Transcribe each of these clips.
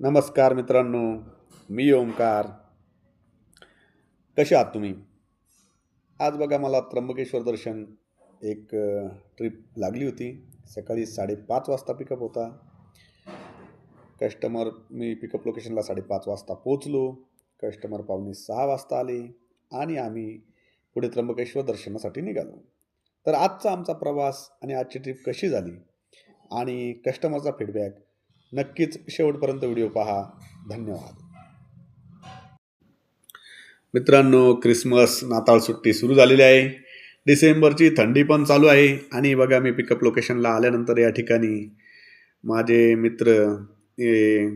नमस्कार मित्रांनो मी ओंकार. कसे आहात तुम्ही? आज बघा मला त्र्यंबकेश्वर दर्शन एक ट्रिप लागली होती. सकाळी साडेपाच वाजता पिकअप होता. कस्टमर मी पिकअप लोकेशनला साडेपाच वाजता पोचलो कस्टमर पावणे सहा वाजता आले आणि आम्ही पुढे त्र्यंबकेश्वर दर्शनासाठी निघालो. तर आजचा आमचा प्रवास आणि आजची ट्रिप कशी झाली? आणि कस्टमरचा फीडबॅक नक्कीच शेवटपर्यंत व्हिडिओ पहा. धन्यवाद. मित्रांनो क्रिसमस नाताळ सुट्टी सुरू झालेली आहे. डिसेंबरची थंडी पण चालू आहे. आणि बघा मी पिकअप लोकेशनला आल्यानंतर या ठिकाणी माझे मित्र हे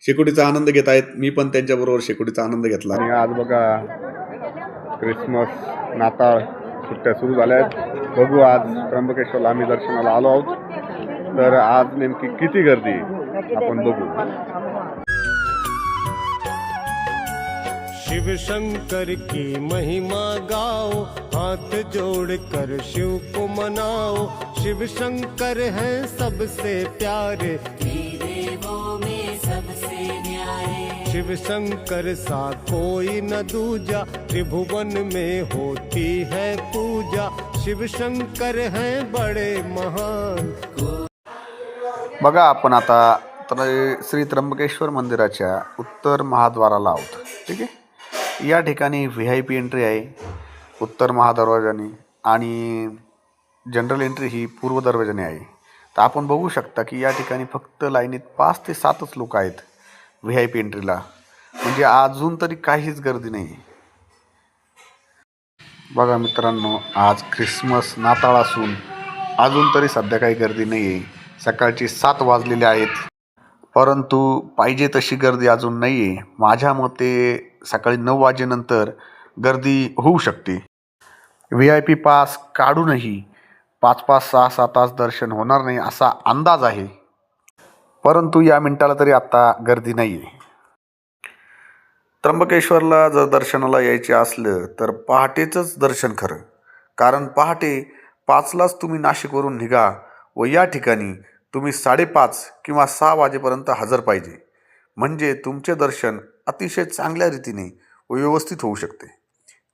शेकोटीचा आनंद घेत आहेत. मी पण त्यांच्याबरोबर शेकोटीचा आनंद घेतला. आणि आज बघा क्रिसमस नाताळ सुट्ट्या सुरू झाल्या आहेत. बघू आज त्र्यंबकेश्वरला आम्ही दर्शनाला आलो आहोत. तर आज नेमकी किती गर्दी आहे? आपण बघू शिव शंकर की महिमा गाओ हाथ जोड़ कर शिव को मनाओ। शिव शंकर है सबसे प्यारे। सबसे न्यारे शिव शंकर सा कोई न दूजा त्रिभुवन में होती है पूजा। शिव शंकर हैं बड़े महान। बघा आपण आता तर श्री त्र्यंबकेश्वर मंदिराच्या उत्तर महाद्वाराला आहोत. ठीक आहे? या ठिकाणी व्ही आय पी एंट्री आहे उत्तर महादरवाजाने आणि जनरल एंट्री ही पूर्व दरवाजाने आहे. तर आपण बघू शकता की या ठिकाणी फक्त लाईनीत पाच ते सातच लोक आहेत व्ही आय पी एंट्रीला म्हणजे अजून तरी काहीच गर्दी नाही. बघा मित्रांनो आज ख्रिसमस नाताळ असून अजून तरी सध्या काही गर्दी नाही आहे सकाळची सात वाजलेले आहेत. परंतु पाहिजे तशी गर्दी अजून नाही आहे माझ्या मते सकाळी नऊ वाजेनंतर गर्दी होऊ शकते. व्ही आय पी पास काढूनही पाच पाच सहा सहा तास दर्शन होणार नाही असा अंदाज आहे. परंतु या मिनिटाला तरी आत्ता गर्दी नाही आहे त्र्यंबकेश्वरला जर दर्शनाला यायचे असलं तर पहाटेचंच दर्शन खरं. कारण पहाटे पाचलाच तुम्ही नाशिकवरून निघा व या ठिकाणी तुम्ही साडेपाच किंवा सहा वाजेपर्यंत हजर पाहिजे. म्हणजे तुमचे दर्शन अतिशय चांगल्या रीतीने व व्यवस्थित होऊ शकते.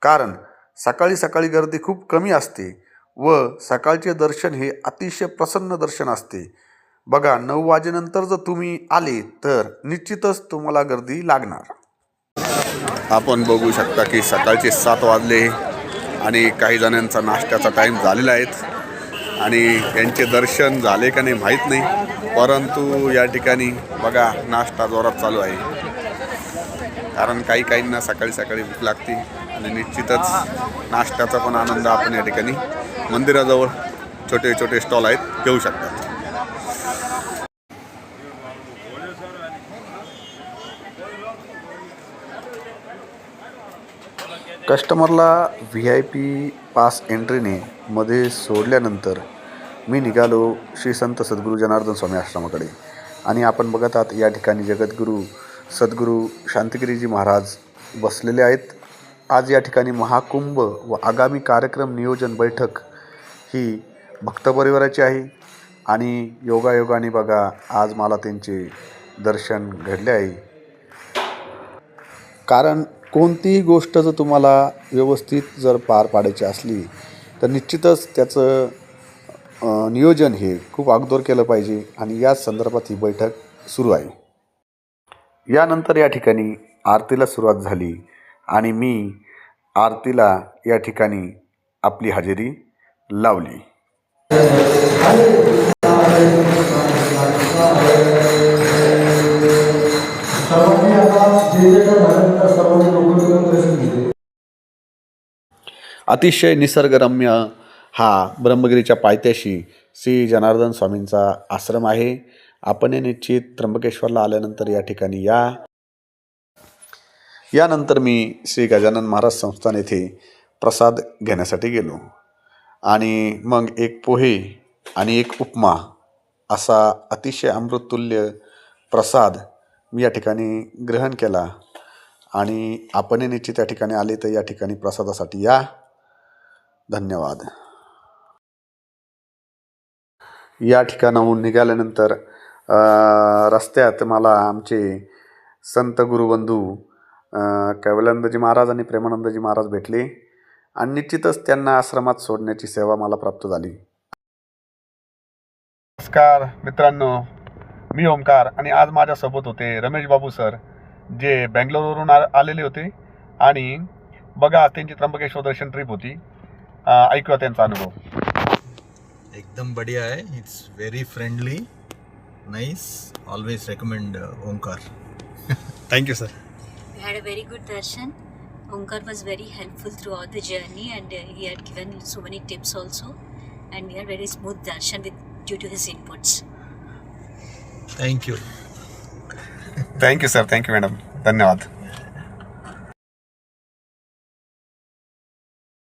कारण सकाळी सकाळी गर्दी खूप कमी असते व सकाळचे दर्शन हे अतिशय प्रसन्न दर्शन असते. बघा नऊ वाजेनंतर जर तुम्ही आले तर निश्चितच तुम्हाला गर्दी लागणार. आपण बघू शकता की सकाळचे सात वाजले आणि काही जणांचा नाश्त्याचा टाईम झालेला आहे. आणि यांचे दर्शन झाले का नाही माहीत नाही. परंतु या ठिकाणी बघा नाश्ता जोरात चालू आहे. कारण काही काहींना सकाळी सकाळी भूक लागते आणि निश्चितच नाश्त्याचा पण आनंद आपण या ठिकाणी मंदिराजवळ छोटे छोटे स्टॉल आहेत घेऊ शकतात. कस्टमरला व्ही आय पी पास एंट्रीने मध्ये सोडल्यानंतर मी निघालो श्री संत सद्गुरू जनार्दन स्वामी आश्रमाकडे. आणि आपण बघत आहात या ठिकाणी जगद्गुरू सद्गुरू शांतिगिरीजी महाराज बसलेले आहेत. आज या ठिकाणी महाकुंभ व आगामी कार्यक्रम नियोजन बैठक ही भक्तपरिवाराची आहे. आणि योगायोगाने बघा आज मला त्यांचे दर्शन घडले आहे. कारण कोणतीही गोष्ट जर तुम्हाला व्यवस्थित जर पार पाडायची असली तर निश्चितच त्याचं नियोजन हे खूप अगोदर केलं पाहिजे आणि याच संदर्भात ही बैठक सुरू आहे. यानंतर या ठिकाणी आरतीला सुरुवात झाली आणि मी आरतीला या ठिकाणी आपली हजेरी लावली. अतिशय निसर्गरम्य हा ब्रह्मगिरीच्या पायथ्याशी श्री जनार्दन स्वामींचा आश्रम आहे. आपण निश्चित त्र्यंबकेश्वरला आल्यानंतर या ठिकाणी या. यानंतर मी श्री गजानन महाराज संस्थान येथे प्रसाद घेण्यासाठी गेलो. आणि मग एक पोहे आणि एक उपमा असा अतिशय अमृततुल्य प्रसाद मी या ठिकाणी ग्रहण केला. आणि आपण निश्चित या ठिकाणी आले तर या ठिकाणी प्रसादासाठी या. धन्यवाद. या ठिकाणाहून निघाल्यानंतर रस्त्यात मला आमचे संत गुरुबंधू अ, कैवल्यानंदजी महाराज आणि प्रेमानंदजी महाराज भेटले आणि निश्चितच त्यांना आश्रमात सोडण्याची सेवा मला प्राप्त झाली. नमस्कार मित्रांनो मी ओमकार आणि आज माझ्यासोबत होते रमेश बाबू सर जे बँगलोरवरून आ आलेले होते आणि बघा त्यांची त्र्यंबकेश्वर दर्शन ट्रिप होती. ऐकूया त्यांचा अनुभव एकदम बढ़िया है it's very friendly nice always recommend Omkar thank you sir We had a very good darshan. Omkar was very helpful throughout the journey and uh, he had given so many tips also. And we had very smooth darshan with, due to his inputs. Thank you thank you sir thank you madam धन्यवाद